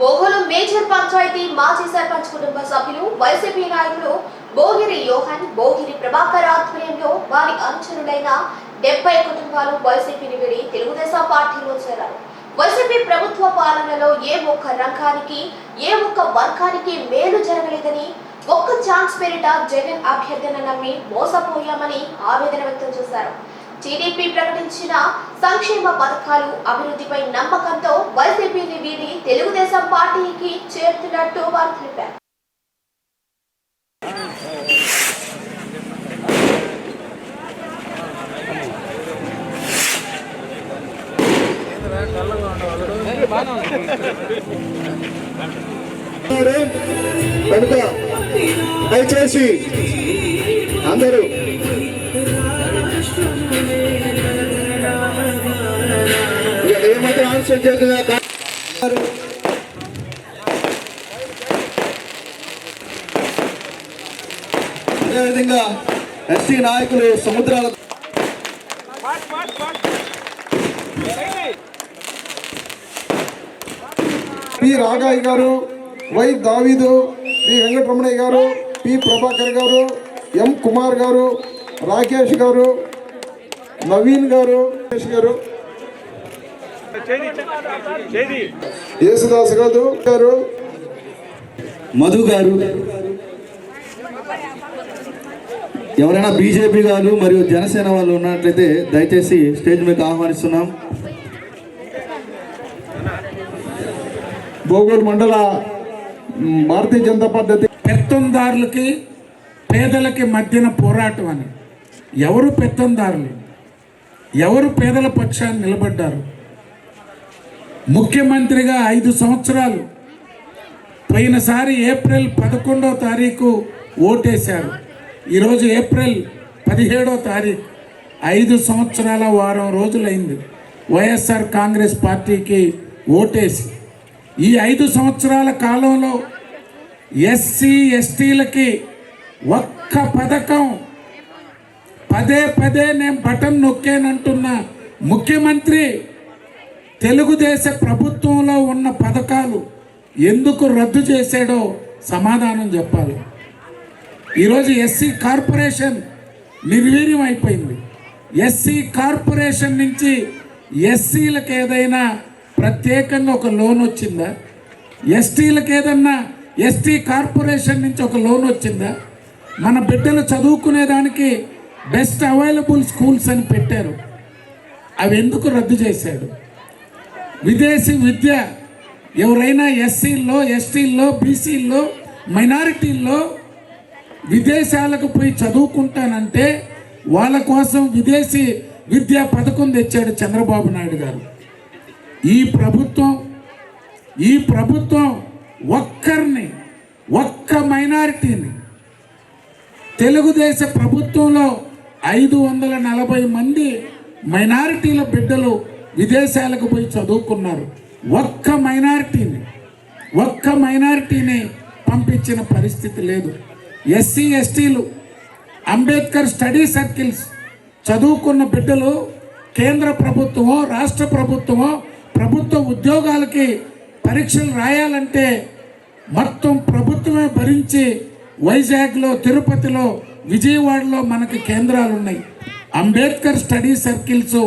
Bogolu major panchayat మాజీ సర్పంచ్ కుటుంబ సభ్యులు వైసీపీ నాయకులు బోగిరి యోహన్ బోగిరి ప్రభాకర్ ఆధ్వర్యంలో వారి అనుచరులైన డెబ్బై కుటుంబాలు వైసీపీని విడి తెలుగుదేశం పార్టీలో చేరారు. వైసీపీ ప్రభుత్వ పాలనలో ఏ ఒక్క రంగానికి ఏ ఒక్క వర్గానికి మేలు జరగలేదని ఒక్క ఛాన్స్ పేరిట జగన్ అభ్యర్థన నమ్మి మోసపోయామని ఆవేదన వ్యక్తం చేశారు. టీడీపీ ప్రకటించిన సంక్షేమ పథకాలు అభివృద్ధిపై నమ్మకంతో వైసీపీని వీడి తెలుగుదేశం పార్టీకి చేరుతున్నట్టు వారు తెలిపారు. కనుక దయచేసి అందరూ ఏమంటే ఆన్సర్ చేస్తున్నా అదేవిధంగా ఎస్సీ నాయకులు సముద్రాల పి రాఘాయ్ గారు వై దావీదు పి వెంకటరమణయ్య గారు పి ప్రభాకర్ గారు ఎం కుమార్ గారు రాకేష్ గారు నవీన్ గారు గారు. యేసుదాస్ గారు గారు. మధు గారు. ఎవరైనా బీజేపీ గారు మరియు జనసేన వాళ్ళు ఉన్నట్లయితే దయచేసి స్టేజ్ మీకు ఆహ్వానిస్తున్నాం. బోగోలు మండల భారతీయ జనతా పార్టీ పెత్తందారులకి పేదలకి మధ్యన పోరాటం అని. ఎవరు పెత్తందారులు? ఎవరు పేదల పక్షాన్ని నిలబడ్డారు? ముఖ్యమంత్రిగా ఐదు సంవత్సరాలు. పోయినసారి ఏప్రిల్ పదకొండవ తారీఖు ఓటేశారు. ఈరోజు ఏప్రిల్ పదిహేడో తారీఖు. ఐదు సంవత్సరాల వారం రోజులైంది. వైఎస్ఆర్ కాంగ్రెస్ పార్టీకి ఓటేసి. ఈ ఐదు సంవత్సరాల కాలంలో ఎస్సీ ఎస్టీలకి ఒక్క పథకం పదే పదే నేను బటన్ నొక్కానంటున్న ముఖ్యమంత్రి తెలుగుదేశ ప్రభుత్వంలో ఉన్న పథకాలు ఎందుకు రద్దు చేశాడో సమాధానం చెప్పాలి. ఈరోజు ఎస్సీ కార్పొరేషన్ నిర్వీర్యం అయిపోయింది. ఎస్సీ కార్పొరేషన్ నుంచి ఎస్సీలకు ఏదైనా ప్రత్యేకంగా ఒక లోన్ వచ్చిందా? ఎస్టీలకు ఏదన్నా ఎస్టీ కార్పొరేషన్ నుంచి ఒక లోన్ వచ్చిందా? మన బిడ్డలు చదువుకునేదానికి బెస్ట్ అవైలబుల్ స్కూల్స్ అని పెట్టారు. అవి ఎందుకు రద్దు చేశాడు? విదేశీ విద్య ఎవరైనా ఎస్సీల్లో ఎస్టీల్లో బీసీల్లో మైనారిటీల్లో విదేశాలకు పోయి చదువుకుంటానంటే వాళ్ళ కోసం విదేశీ విద్యా పథకం తెచ్చాడు చంద్రబాబు నాయుడు గారు. ఈ ప్రభుత్వం ఈ ప్రభుత్వం ఒక్కరిని ఒక్క మైనారిటీని తెలుగుదేశ ప్రభుత్వంలో ఐదు వందల నలభై మంది మైనారిటీల బిడ్డలు విదేశాలకు పోయి చదువుకున్నారు. ఒక్క మైనారిటీని ఒక్క మైనారిటీని పంపించిన పరిస్థితి లేదు. ఎస్సీ ఎస్టీలు అంబేద్కర్ స్టడీ సర్కిల్స్ చదువుకున్న బిడ్డలు కేంద్ర ప్రభుత్వమో రాష్ట్ర ప్రభుత్వమో ప్రభుత్వ ఉద్యోగాలకి పరీక్షలు రాయాలంటే మొత్తం ప్రభుత్వమే భరించి వైజాగ్లో తిరుపతిలో విజయవాడలో మనకి కేంద్రాలు ఉన్నాయి అంబేద్కర్ స్టడీ సర్కిల్స్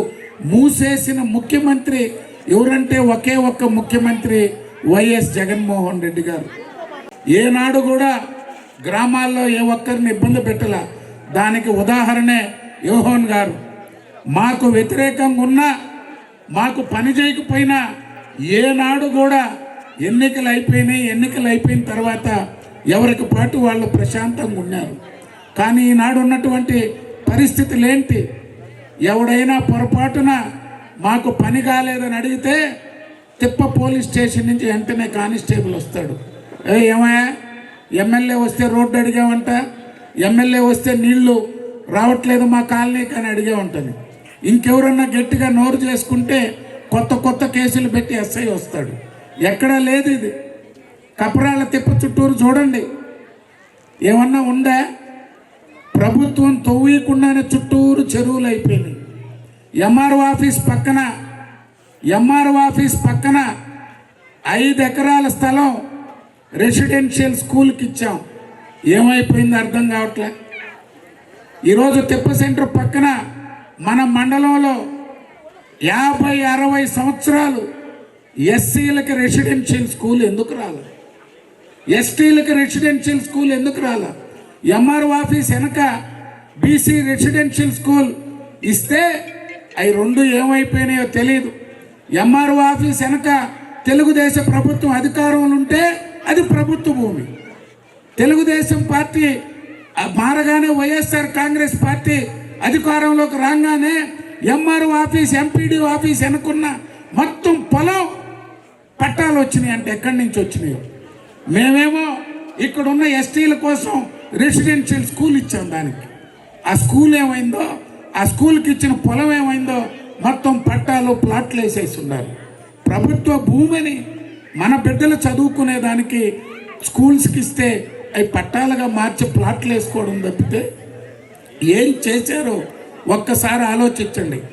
మూసేసిన ముఖ్యమంత్రి ఎవరంటే ఒకే ఒక్క ముఖ్యమంత్రి వైఎస్ జగన్మోహన్ రెడ్డి గారు. ఏనాడు కూడా గ్రామాల్లో ఏ ఒక్కరిని ఇబ్బంది పెట్టల. దానికి ఉదాహరణే యోహోన్ గారు. మాకు వ్యతిరేకంగా ఉన్నా మాకు పని చేయకపోయినా ఏనాడు కూడా ఎన్నికలు అయిపోయినాయి ఎన్నికలు అయిపోయిన తర్వాత ఎవరికి పాటు వాళ్ళు ప్రశాంతంగా ఉన్నారు. కానీ ఈనాడు ఉన్నటువంటి పరిస్థితులు ఏంటి? ఎవడైనా పొరపాటున మాకు పని కాలేదని అడిగితే తిప్ప పోలీస్ స్టేషన్ నుంచి వెంటనే కానిస్టేబుల్ వస్తాడు. ఏ ఏమయ్యా? ఎమ్మెల్యే వస్తే రోడ్డు అడిగామంట ఎమ్మెల్యే వస్తే నీళ్ళు రావట్లేదు మా కాలనీకి అని అడిగే ఉంటుంది ఇంకెవరన్నా గట్టిగా నోరు చేసుకుంటే కొత్త కొత్త కేసులు పెట్టి ఎస్ఐ వస్తాడు. ఎక్కడా లేదు ఇది. కపరాల తిప్ప చుట్టూరు చూడండి. ఏమన్నా ఉందా? ప్రభుత్వం తవ్వీయకుండానే చుట్టూరు చెరువులు అయిపోయినాయి. ఎంఆర్ఓ ఆఫీస్ పక్కన ఎంఆర్ఓ ఆఫీస్ పక్కన ఐదు ఎకరాల స్థలం రెసిడెన్షియల్ స్కూల్కి ఇచ్చాం. ఏమైపోయింది అర్థం కావట్లే. ఈరోజు తిప్ప సెంటర్ పక్కన మన మండలంలో యాభై అరవై సంవత్సరాలు ఎస్సీలకి రెసిడెన్షియల్ స్కూల్ ఎందుకు రాలే? ఎస్టీలకు రెసిడెన్షియల్ స్కూల్ ఎందుకు రాలే? ఎంఆర్ఓ ఆఫీస్ వెనక బీసీ రెసిడెన్షియల్ స్కూల్ ఇస్తే అవి రెండు ఏమైపోయినాయో తెలియదు ఎంఆర్ఓ ఆఫీస్ వెనక తెలుగుదేశ ప్రభుత్వం అధికారంలో ఉంటే అది ప్రభుత్వ భూమి. తెలుగుదేశం పార్టీ మారగానే వైఎస్ఆర్ కాంగ్రెస్ పార్టీ అధికారంలోకి రాగానే ఎంఆర్ఓ ఆఫీస్ ఎంపీడీ ఆఫీస్ వెనుకున్న మొత్తం పొలం పట్టాలు వచ్చినాయి అంటే ఎక్కడి నుంచి వచ్చినాయో. మేమేమో ఇక్కడున్న ఎస్టీల కోసం రెసిడెన్షియల్ స్కూల్ ఇచ్చాం దానికి. ఆ స్కూల్ ఏమైందో ఆ స్కూల్కి ఇచ్చిన పొలం ఏమైందో మొత్తం పట్టాలు ప్లాట్లు వేసేసి ఉన్నారు. ప్రభుత్వ భూమిని మన బిడ్డలు చదువుకునే దానికి స్కూల్స్కి ఇస్తే అవి పట్టాలుగా మార్చి ప్లాట్లు వేసుకోవడం తప్పితే ఏం చేశారో ఒక్కసారి ఆలోచించండి.